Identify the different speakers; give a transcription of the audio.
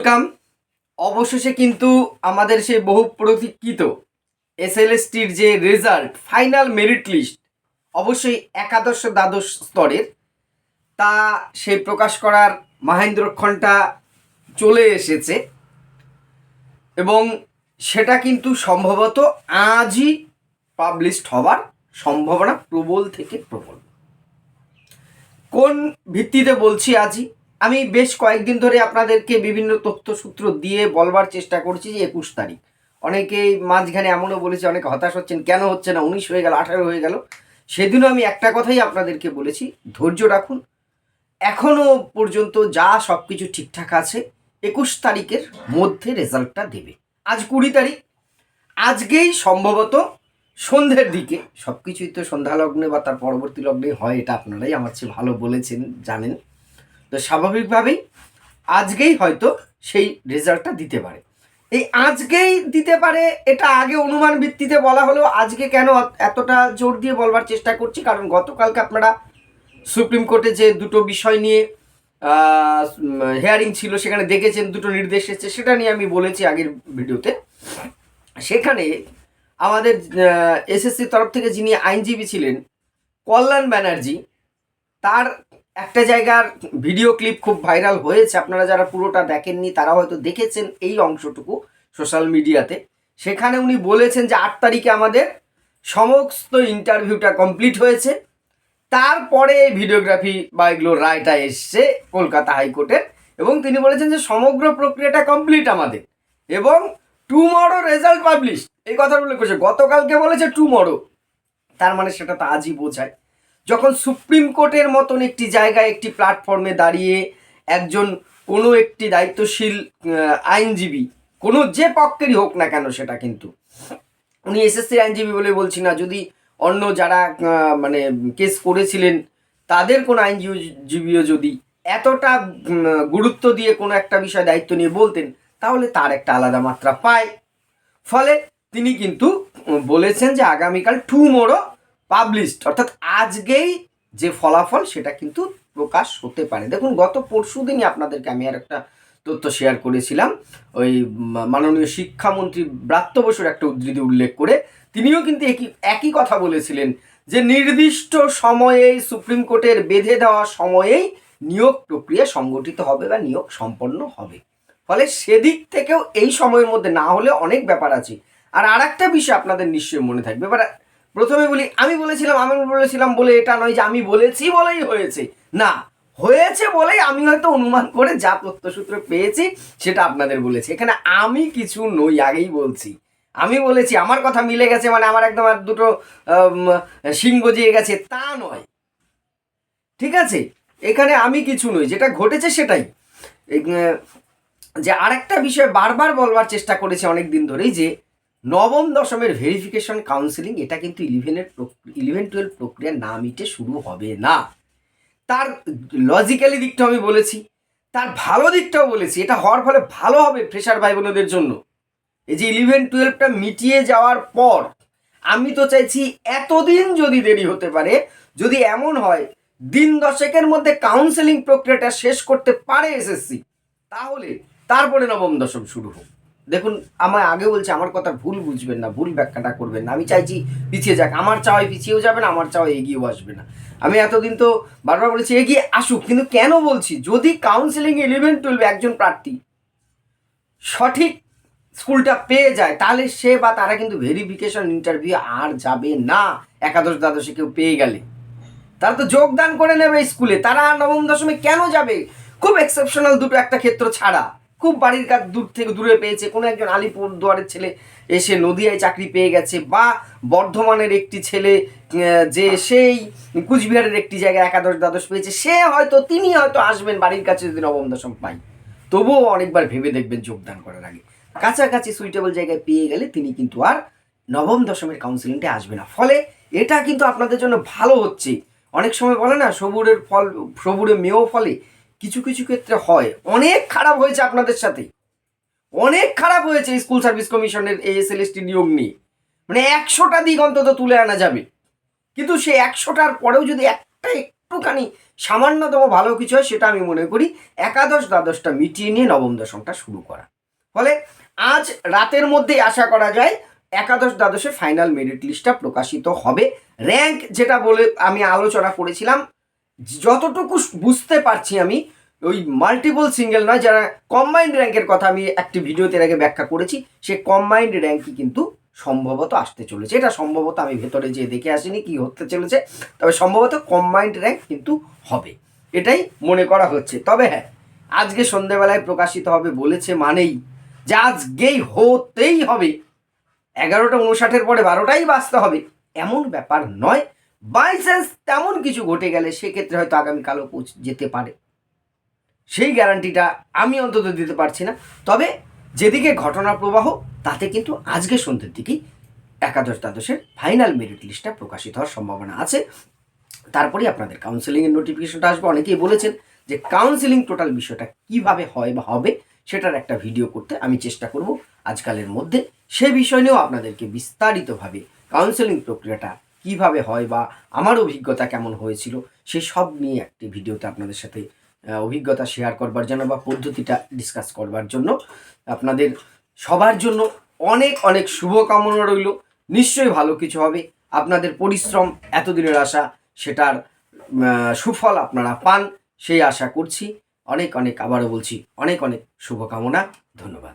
Speaker 1: Welcome অবশেষে কিন্তু আমাদের সেই বহু প্রতীক্ষিত এসএলএসটির যে রেজাল্ট ফাইনাল মেরিট লিস্ট অবশ্যই একাদশ দ্বাদশ স্তরের, তা সে প্রকাশ করার মহেন্দ্রক্ষণটা চলে এসেছে। এবং সেটা কিন্তু সম্ভবত আজই পাবলিশড হওয়ার সম্ভাবনা প্রবল থেকে প্রবল। কোন ভিত্তিতে বলছি আজই? আমি বেশ কয়েকদিন ধরে আপনাদেরকে বিভিন্ন তথ্যসূত্র দিয়ে বলবার চেষ্টা করছি যে একুশ তারিখ। অনেকেই মাঝখানে এমনও বলেছে, অনেকে হতাশ হচ্ছেন, কেন হচ্ছে না, উনিশ হয়ে গেল, আঠারো হয়ে গেল। সেদিনও আমি একটা কথাই আপনাদেরকে বলেছি, ধৈর্য রাখুন। এখনও পর্যন্ত যা সব কিছু ঠিকঠাক আছে, একুশ তারিখের মধ্যে রেজাল্টটা দেবে। আজ কুড়ি তারিখ, আজকেই সম্ভবত সন্ধ্যের দিকে সব কিছুই তো সন্ধ্যা লগ্নে বা তার পরবর্তী লগ্নে হয়, এটা আপনারাই আমার চেয়ে ভালো বলেছেন, জানেন। তো স্বাভাবিকভাবেই আজকেই হয়তো সেই রেজাল্টটা দিতে পারে। এই আজকেই দিতে পারে, এটা আগে অনুমান ভিত্তিতে বলা হলেও আজকে কেন এতটা জোর দিয়ে বলবার চেষ্টা করছি, কারণ গতকালকে আপনারা সুপ্রিম কোর্টে যে দুটো বিষয় নিয়ে হেয়ারিং ছিল, সেখানে দেখেছেন, দুটো নির্দেশ এসেছে, সেটা নিয়ে আমি বলেছি আগের ভিডিওতে। সেখানে আমাদের এসএসসির তরফ থেকে যিনি আইনজীবী ছিলেন, কল্যাণ ব্যানার্জি, তার একটা জায়গার ভিডিও ক্লিপ খুব ভাইরাল হয়েছে, আপনারা যারা পুরোটা দেখেননি তারা হয়তো দেখেছেন এই অংশটুকু সোশ্যাল মিডিয়াতে সেখানে উনি বলেছেন যে আট তারিখে আমাদের সমস্ত ইন্টারভিউটা কমপ্লিট হয়েছে। তারপরে ভিডিওগ্রাফি বা এগুলো রায়টা এসছে কলকাতা হাইকোর্টের এবং তিনি বলেছেন যে সমগ্র প্রক্রিয়াটা কমপ্লিট আমাদের এবং টুমরো রেজাল্ট পাবলিশ এই কথাটা উল্লেখ করেছে। গতকালকে বলেছে টুমরো তার মানে সেটা তো আজই বোঝায়। যখন সুপ্রিম কোর্টের মতন একটি জায়গায় একটি প্ল্যাটফর্মে দাঁড়িয়ে একজন কোনো একটি দায়িত্বশীল আইনজীবী, কোনো যে পক্ষেরই হোক না কেন সেটা কিন্তু। উনি এসএসসি আইনজীবী বলে বলছি না, যদি অন্য যারা মানে কেস করেছিলেন, তাদের কোনো আইনজীবীও যদি এতটা গুরুত্ব দিয়ে কোনো একটা বিষয় দায়িত্ব নিয়ে বলতেন, তাহলে তার একটা আলাদা মাত্রা পায়। ফলে তিনি কিন্তু বলেছেন যে আগামীকাল টু টুমোরো পাবলিশড অর্থাৎ আজকেই যে ফলাফল সেটা কিন্তু প্রকাশ হতে পারে। দেখুন, গত পরশু দিনই আপনাদেরকে আমি আর একটা তথ্য শেয়ার করেছিলাম। ওই মাননীয় শিক্ষামন্ত্রী ব্রাত্য বসুর একটা উদ্ধৃতি উল্লেখ করে তিনিও কিন্তু একই একই কথা বলেছিলেন যে নির্দিষ্ট সময়েই সুপ্রিম কোর্টের বেঁধে দেওয়া সময়েই নিয়োগ প্রক্রিয়া সংগঠিত হবে বা নিয়োগ সম্পন্ন হবে। ফলে সেদিক থেকেও এই সময়ের মধ্যে না হলে অনেক ব্যাপার আছে। আর আর একটা বিষয় আপনাদের নিশ্চয়ই মনে থাকবে, এবার প্রথমে বলি, আমি বলেছিলাম আমি বলেছিলাম বলে এটা নয় যে আমি বলেছি বলেই হয়েছে। না, হয়েছে বলেই আমি হয়তো অনুমান করে যা তথ্যসূত্র পেয়েছি, সেটা আপনাদের বলেছি। এখানে আমি কিছু নই, আগেই বলছি। আমি বলেছি, আমার কথা মিলে গেছে মানে আমার একদম আর দুটো শিং গজিয়ে গেছে, তা নয়। ঠিক আছে? এখানে আমি কিছু নই, যেটা ঘটেছে সেটাই। যে আরেকটা বিষয় বারবার বলবার চেষ্টা করেছে অনেক দিন ধরেই যে নবম দশমের ভেরিফিকেশন কাউন্সিলিং এটা কিন্তু ইলেভেনের ইলেভেন টুয়েলভ প্রক্রিয়া না মিটে শুরু হবে না। তার লজিক্যালি দিকটা আমি বলেছি, তার ভালো দিকটাও বলেছি, এটা হওয়ার ফলে ভালো হবে ফ্রেশার ভাই বোনদের জন্য। এই যে ইলেভেন টুয়েলভটা মিটিয়ে যাওয়ার পর, আমি তো চাইছি এতদিন যদি দেরি হতে পারে, যদি এমন হয়, দিন দশেকের মধ্যে কাউন্সেলিং প্রক্রিয়াটা শেষ করতে পারে এসএসসি, তাহলে তারপরে নবম দশম শুরু হোক দেখুন আমার আগে বলছি, আমার কথা ভুল বুঝবেন না, ভুল ব্যাখ্যাটা করবেন না। আমি চাইছি পিছিয়ে যাক। আমার চাওয়ায় পিছিয়েও যাবে না, আমার চাওয়ায় এগিয়েও আসবে না। আমি এতদিন তো বারবার বলেছি, এগিয়ে আসুক। কিন্তু কেন বলছি? যদি কাউন্সেলিং ইলেভেন টুয়েলভ একজন প্রার্থী সঠিক স্কুলটা পেয়ে যায়, তাহলে সে বা তারা কিন্তু ভেরিফিকেশন ইন্টারভিউ আর যাবে না। একাদশ দ্বাদশে কেউ পেয়ে গেলে। তারা তো যোগদান করে নেবে স্কুলে। তারা নবম দশমে কেন যাবে? খুব এক্সেপশনাল দুটো একটা ক্ষেত্র ছাড়া। খুব বাড়ির কাছ দূর থেকে দূরে পেয়েছে। কোনো একজন আলিপুর দুয়ারের ছেলে এসে নদিয়ায় চাকরি পেয়ে গেছে বা বর্ধমানের একটি ছেলে যে সেই কুচবিহারের একটি জায়গায় একাদশ দ্বাদশ পেয়েছে। সে হয়তো, তিনি হয়তো আসবেন বাড়ির কাছে যদি নবম দশম পাই তবুও অনেকবার ভেবে দেখবেন যোগদান করার আগে। কাছাকাছি সুইটেবল জায়গায় পেয়ে গেলে তিনি কিন্তু আর নবম দশমের কাউন্সিলিংটা আসবে না। ফলে এটা কিন্তু আপনাদের জন্য ভালো হচ্ছে। অনেক সময় বলে না, সবুরের ফল, সবুরে মেয়েও ফলে। কিছু কিছু ক্ষেত্রে হয়। অনেক খারাপ হয়েছে আপনাদের সাথে। অনেক খারাপ হয়েছে স্কুল সার্ভিস কমিশনের এএসএলএসটি নিয়োগ নিয়ে। মানে একশোটা দিক অন্তত তুলে আনা যাবে। কিন্তু সে একশোটার পরেও যদি একটা একটুখানি সামান্যতম ভালো কিছু হয়, সেটা আমি মনে করি একাদশ দ্বাদশটা মিটিয়ে নিয়ে নবম দশমটা শুরু করা। ফলে আজ রাতের মধ্যেই আশা করা যায় একাদশ দ্বাদশে ফাইনাল মেরিট লিস্টটা প্রকাশিত হবে। র্যাঙ্ক যেটা বলে আমি আলোচনা করেছিলাম যতটুকু বুঝতে পারছি আমি, ওই মাল্টিপল সিঙ্গেল নয়, যারা কম্বাইন্ড র্যাঙ্কের কথা আমি একটি ভিডিওতে আগে ব্যাখ্যা করেছি, সে কম্বাইন্ড র্যাঙ্কই কিন্তু সম্ভবত আসতে চলেছে। এটা সম্ভবত আমি ভেতরে যেয়ে দেখে আসিনি কি হতে চলেছে, তবে সম্ভবত কম্বাইন্ড র্যাঙ্ক কিন্তু হবে। এটাই মনে করা হচ্ছে। তবে হ্যাঁ আজকে সন্ধেবেলায় প্রকাশিত হবে বলেছে মানেই যে আজকেই হতেই হবে। এগারোটা উনষাটের পরে বারোটাই বাঁচতে হবে। এমন ব্যাপার নয় বাই চান্স তেমন কিছু ঘটে গেলে সেক্ষেত্রে হয়তো আগামীকালও পৌঁছ, যেতে পারে। সেই গ্যারান্টিটা আমি অন্তত দিতে পারছি না। তবে যেদিকে ঘটনা প্রবাহ, তাতে কিন্তু আজকে সন্ধ্যের দিকেই একাদশ দ্বাদশের ফাইনাল মেরিট লিস্টটা প্রকাশিত হওয়ার সম্ভাবনা আছে। তারপরেই আপনাদের কাউন্সেলিংয়ের নোটিফিকেশনটা আসবে। অনেকেই বলেছেন যে কাউন্সেলিং টোটাল বিষয়টা কীভাবে হয় বা হবে, সেটার একটা ভিডিও করতে আমি চেষ্টা করব। আজকালের মধ্যে সে বিষয় নিয়েও আপনাদেরকে বিস্তারিতভাবে কাউন্সেলিং প্রক্রিয়াটা কীভাবে হয় বা আমার অভিজ্ঞতা কেমন হয়েছিল সেই সব নিয়ে একটি ভিডিওতে আপনাদের সাথে অভিজ্ঞতা শেয়ার করবার জন্য বা পদ্ধতিটা ডিসকাস করবার জন্য আপনাদের সবার জন্য অনেক অনেক শুভকামনা রইল। নিশ্চয়ই ভালো কিছু হবে। আপনাদের পরিশ্রম এতদিনের আশা, সেটার সুফল আপনারা পান, সেই আশা করছি। অনেক অনেক আবারও বলছি, অনেক অনেক শুভকামনা। ধন্যবাদ।